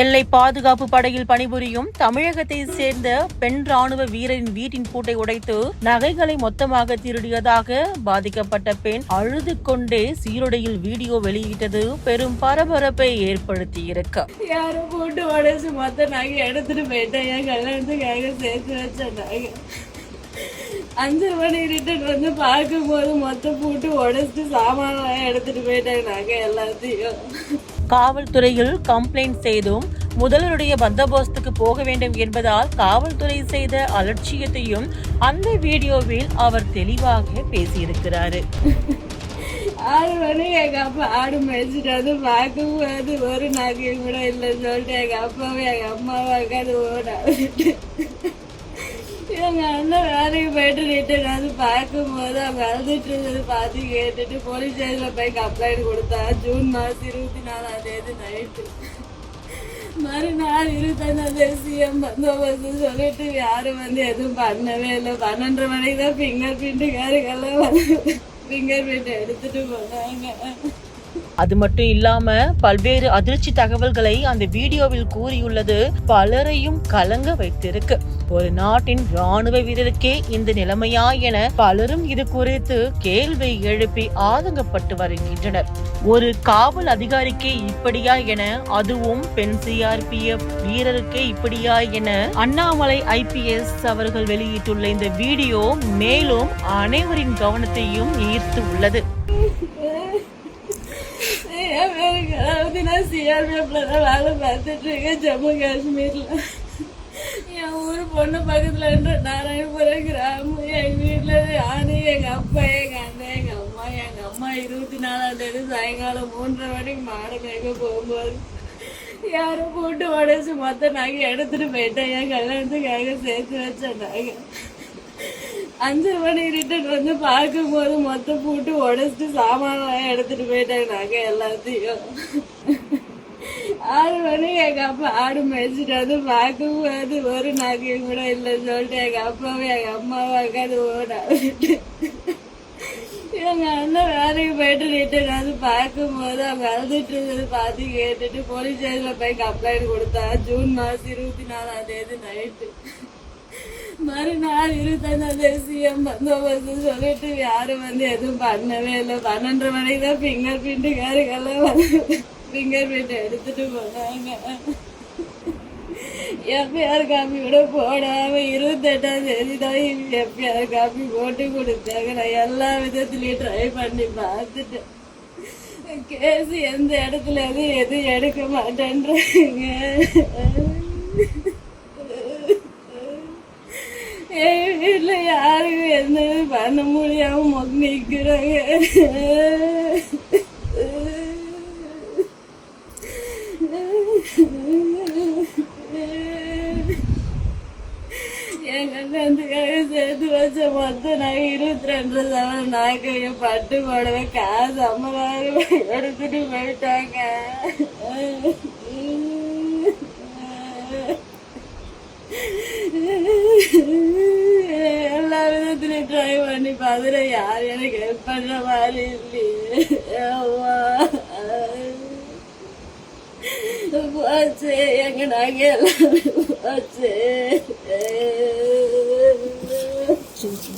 எல்லை பாதுகாப்பு படையில் பணிபுரியும் தமிழகத்தை சேர்ந்த பெண் ராணுவ வீரரின் வீட்டின் பூட்டை உடைத்து நகைகளை மொத்தமாக திருடியதாக பாதிக்கப்பட்ட பெண் அழுது கொண்டே சீருடையில் வீடியோ வெளியிட்டது பெரும் பரபரப்பை ஏற்படுத்தியிருக்கு. யாரும் போட்டு உடச்சு மொத்த நகை எடுத்துட்டு போயிட்டேன் என் கல்யாணத்துக்காக சேர்த்து வச்ச நகை அஞ்சு மணி ரிட்டர்ன் வந்து பார்க்கும்போது மொத்தம் போட்டு உடச்சிட்டு சாமான்லாம் எடுத்துட்டு போயிட்டாங்க நகை எல்லாத்தையும். காவல்துறையில் கம்ப்ளைண்ட் செய்தும் முதல்வருடைய பந்தோபஸ்துக்கு போக வேண்டும் என்பதால் காவல்துறை செய்த அலட்சியத்தையும் அந்த வீடியோவில் அவர் தெளிவாக பேசியிருக்கிறாரு. ஆறு மணி எங்க அப்பா ஆடு மேய்ச்சிட்டு வந்து பார்க்கும்போது ஒரு நகையும் கூட இல்லைன்னு சொல்லிட்டு எங்க அப்பாவும் எங்க அம்மாவும் உட்காந்து எங்க வேலைக்கு போயிட்டு ரிட்டர்ன் வந்து பார்க்கும்போது அவங்க அழுதுட்டு இருந்தது பார்த்து கேட்டுட்டு போலீஸ் ஸ்டேஷனில் போய் கம்ப்ளைண்ட் கொடுத்தா ஜூன் மாதம் இருபத்தி நாலாம் தேதி நைட்டு மறுநாள் இருபத்தஞ்சாம் தேதி சிஎம் பந்தோபஸ்து சொல்லிட்டு யாரும் வந்து எதுவும் பண்ணவே இல்லை. பன்னெண்டு மணிக்கு தான் ஃபிங்கர் பிரிண்ட்டுக்காரங்கெல்லாம் வந்து ஃபிங்கர் பிரிண்ட் எடுத்துட்டு போனாங்க. அது மட்டும் இல்லாம பல்வேறு அதிர்ச்சி தகவல்களை அந்த வீடியோவில் கூறியுள்ளது பலரையும் கலங்க வைத்திருக்கு. ஒரு நாட்டின் ராணுவ வீரருக்கே இந்த நிலைமையா என பலரும் இது குறித்து கேள்வி எழுப்பி ஆதங்கப்பட்டு வருகின்றனர் ஒரு காவல் அதிகாரிக்கே இப்படியா என அதுவும் பெண் சிஆர்பிஎஃப் வீரருக்கே இப்படியா என அண்ணாமலை ஐபிஎஸ் அவர்கள் வெளியிட்டுள்ள இந்த வீடியோ மேலும் அனைவரின் கவனத்தையும் ஈர்த்து உள்ளது அதாவது நான் சிஆர்பிஎஃப்ல தான் வேலை பார்த்துட்டு இருக்கேன் ஜம்மு காஷ்மீர்ல பொண்ணு பக்கத்துல இருந்து நாராயணபுரம் கிராமம். எங்க வீட்டுல யாரு எங்க அப்பா எங்க அண்ணன் எங்க அம்மா எங்க அம்மா இருபத்தி நாலாம் தேதி சாயங்காலம் மூன்றரை மணிக்கு மாடு மேய்க்க போகும்போது யாரும் கூட்டு உடச்சு மொத்த நகை எடுத்துட்டு போயிட்டேன். என் கல்யாணத்துக்காக சேர்த்து வச்ச நகை. அஞ்சு மணி ரிட்டர்ன் வந்து பார்க்கும்போது மொத்தம் போட்டு உடச்சிட்டு சாமான்லாம் எடுத்துட்டு போயிட்டாங்க நகை எல்லாத்தையும். ஆறு மணி எங்க அப்பா ஆடு மேய்ச்சிட்டு வந்து பார்க்கும்போது ஒரு நகையும் கூட இல்லைன்னு சொல்லிட்டு எங்க அப்பாவும் எங்க அம்மாவும் உட்காந்து ஓடாவிட்டு எங்க அண்ணன் வேலைக்கு போயிட்டு ரிட்டர்ன் வந்து பார்க்கும்போது அவங்க அழுதுட்டு இருந்தது பார்த்து கேட்டுட்டு போலீஸ் ஸ்டேஷன்ல போய் கம்ப்ளைண்ட் கொடுத்தா ஜூன் மாசம் இருபத்தி நாலாம் தேதி நைட்டு மறுநாள் இருபத்தஞ்சாம் தேதி சிஎம் பந்தோபஸ்து சொல்லிட்டு யாரும் வந்து எதுவும் பண்ணவே இல்லை. பன்னெண்டு மணிக்கு தான் ஃபிங்கர் காருக்கெல்லாம் வந்து ஃபிங்கர் பிரிண்ட் எடுத்துட்டு போனாங்க. எஃப்ஐஆர் காப்பி கூட போடாம இருபத்தெட்டாம் தேதி தான் எஃப்ஐஆர் காப்பி போட்டு கொடுத்தாங்க. நான் எல்லா விதத்துலயும் ட்ரை பண்ணி பார்த்துட்டேன். கேஸ் எந்த இடத்துல எது எதுவும் எடுக்க மாட்டேன்றாங்க. என் வீட்டுல யாருக்கும் எந்த பண்ண முடியாம நிற்கிறாங்க கல்யாணத்துக்காக சேர்த்து வச்ச மொத்தம் நான் இருபத்தி ரெண்டு சவரம் நாய்க்கு பட்டு போடவே காசு ஐம்பதாயிரம் எடுத்துட்டு போயிட்டாங்க. எல்லா விதத்துலயும் ட்ரை பண்ணி பார்த்துட்டு யார் எனக்கு ஹெல்ப் பண்ற மாதிரி இல்லையே. போச்சு எங்க நாங்க எல்லாரும் போச்சு. দিচ্ছি